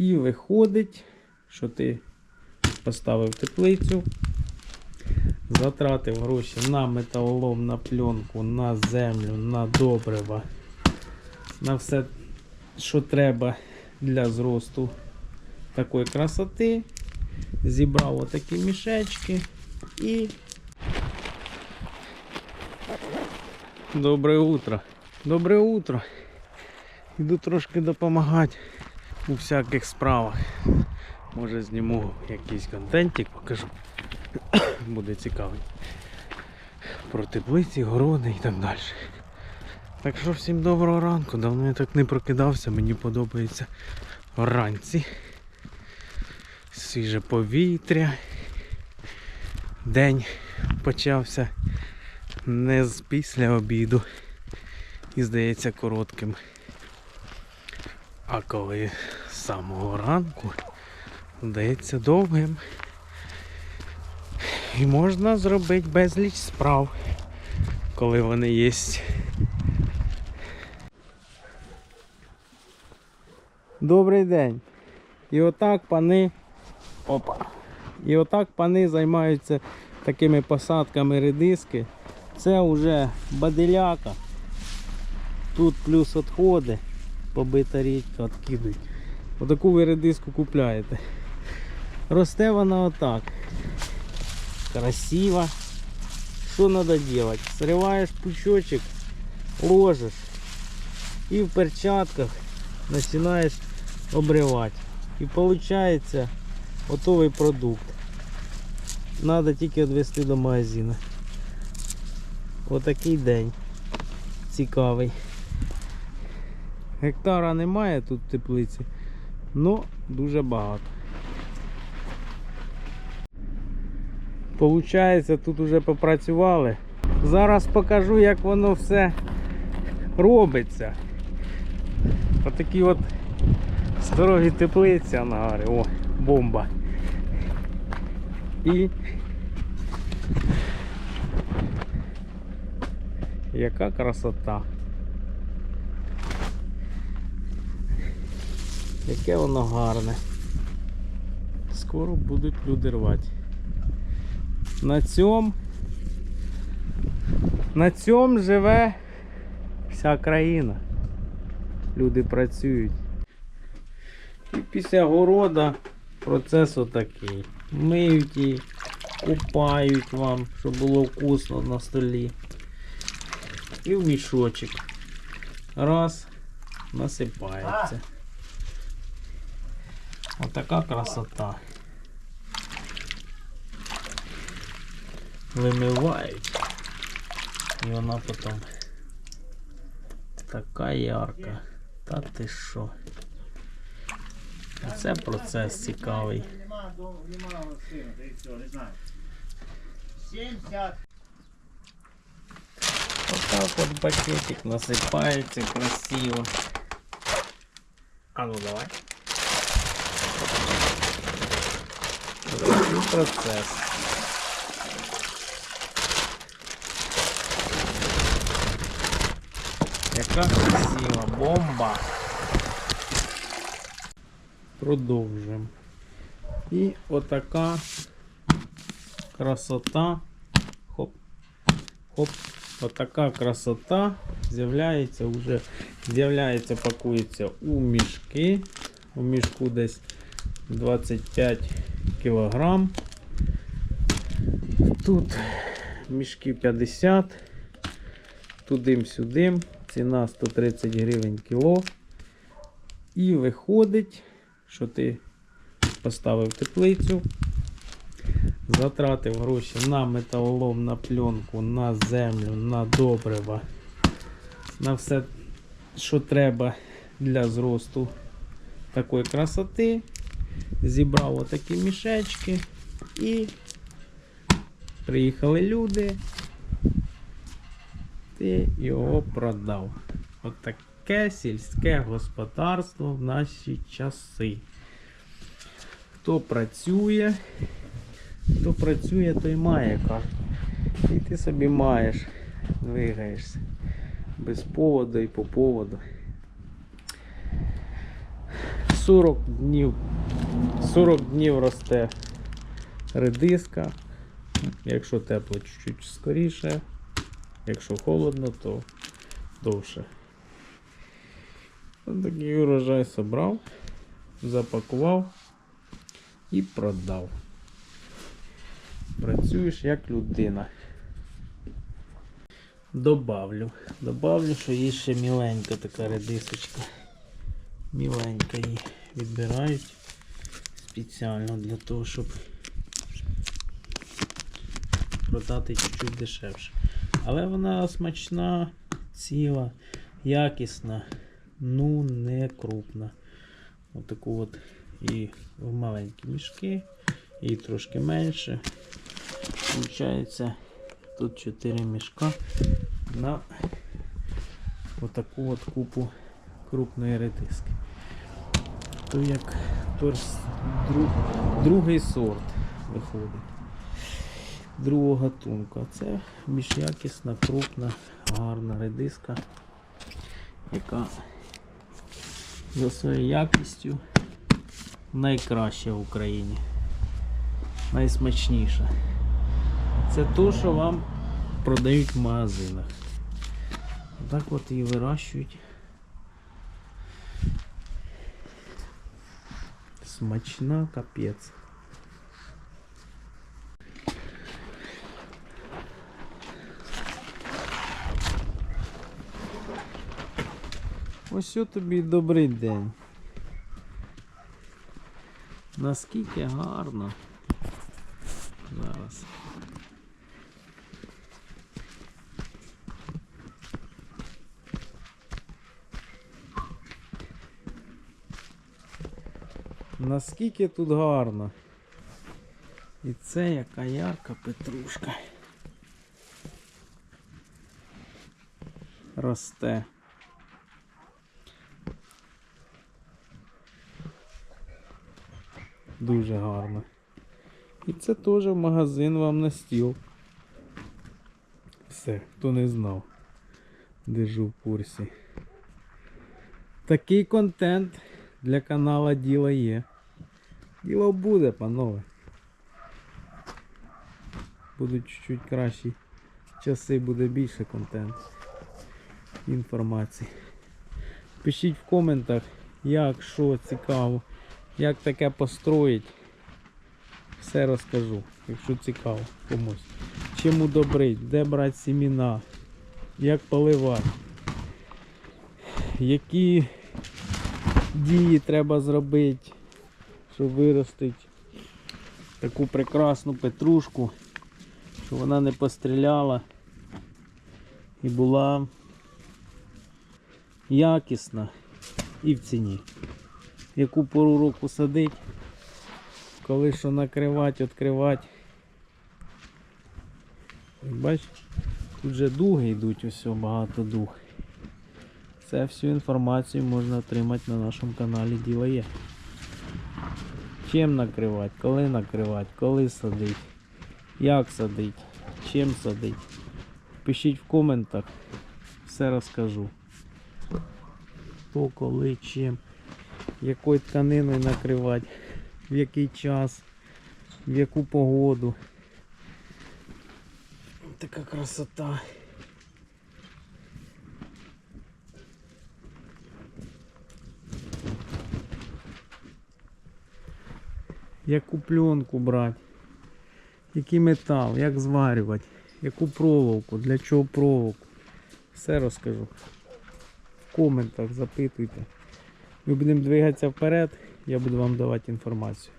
І виходить, що ти поставив теплицю, затратив гроші на металолом, на пленку, на землю, на добрива, на все, що треба для зросту такої красоти. Зібрав отакі мішечки і. Доброе утро. Доброе утро. Іду трошки допомагати у всяких справах. Може зніму якийсь контентик, покажу. Буде цікавий. Про теплиці, городи і так далі. Так що всім доброго ранку. Давно я так не прокидався, мені подобається вранці. Свіже повітря. День почався не з після обіду і здається коротким. А коли з самого ранку здається довгим. І можна зробити безліч справ, коли вони є. Добрий день. І отак пани. Опа. І отак пани займаються такими посадками редиски. Це вже баделяка. Тут плюс відходи, побита річка, відкидують. Отаку ви редиску купляєте. Росте вона отак. Красиво. Що треба робити? Сриваєш пучочок, ложиш і в перчатках починаєш обривати. І виходить готовий продукт. Треба тільки відвести до магазину. Отакий день. Цікавий. Гектара немає тут теплиці, але дуже багато. Получається, тут вже попрацювали. Зараз покажу, як воно все робиться. Отакі от здорові теплиці ангари. О, бомба. І яка красота. Яке воно гарне. Скоро будуть люди рвати. На цьому на цьому живе вся країна. Люди працюють. І після города процес отакий. Миють її, купають вам, щоб було вкусно на столі. І в мішочок. Раз, насипається. Отака красота. Вимивають. І вона потім така ярка. Та ти що? Це процес цікавий. Нема, до- нема сина, та і все, не знаю. 70. Отак от пакетик насипається красиво. А ну давай. процес. Яка красива бомба. Продовжуємо. І отака красота. Хоп. Хоп. Отака красота з'являється вже, з'являється, пакується у мішки. У мішку десь 25 Кілограм. Тут мішки 50, тудим-сюдим, ціна 130 гривень кіло. І виходить, що ти поставив теплицю, затратив гроші на металолом, на пленку, на землю, на добрива, на все, що треба для зросту такої красоти. Зібрав отакі мішечки і приїхали люди. Ти його продав. Отаке сільське господарство в наші часи. Хто працює, хто працює, той має кажуть. І ти собі маєш, двигаєшся. Без поводу і по поводу. 40 днів 40 днів росте редиска. Якщо тепло, чуть-чуть скоріше. Якщо холодно, то довше. Ось такий урожай собрав, запакував і продав. Працюєш як людина. Добавлю. Добавлю, що є ще міленька така редисочка. Міленька її відбирають спеціально для того, щоб продати чуть-чуть дешевше. Але вона смачна, ціла, якісна, ну не крупна. Отаку от і в маленькі мішки, і трошки менше. Получається тут 4 мішка на отаку от купу крупної редиски. То як перс, друг, другий сорт виходить. Другого гатунку. Це більш якісна, крупна, гарна редиска, яка за своєю якістю найкраща в Україні. Найсмачніша. Це то, що вам продають в магазинах. Так от її вирощують. Смачна капець. Ось тобі добрий день. Наскільки гарно. Зараз. Наскільки тут гарно. І це яка ярка петрушка. Росте. Дуже гарно. І це теж магазин вам на стіл. Все, хто не знав. Держу в курсі. Такий контент для канала Діло є. Діло буде, панове. Будуть чуть-чуть кращі часи, буде більше контенту. Інформації. Пишіть в коментах, як, що цікаво, як таке построїть. Все розкажу, якщо цікаво комусь. Чим удобрить, де брати сіміна, як поливати, які дії треба зробити, щоб виростити таку прекрасну петрушку, щоб вона не постріляла і була якісна і в ціні. Яку пору року садить, коли що накривати, відкривати. Бачиш, тут же дуги йдуть, ось багато дуг. Це всю інформацію можна отримати на нашому каналі Діло є. Чим накривати, коли накривати, коли садити, як садити, чим садити. Пишіть в коментах, все розкажу. Хто, коли, чим, якою тканиною накривати, в який час, в яку погоду. Така красота. Яку пленку брати, який метал, як зварювати, яку проволоку, для чого проволоку. Все розкажу. В коментах запитуйте. Ми будемо двигатися вперед, я буду вам давати інформацію.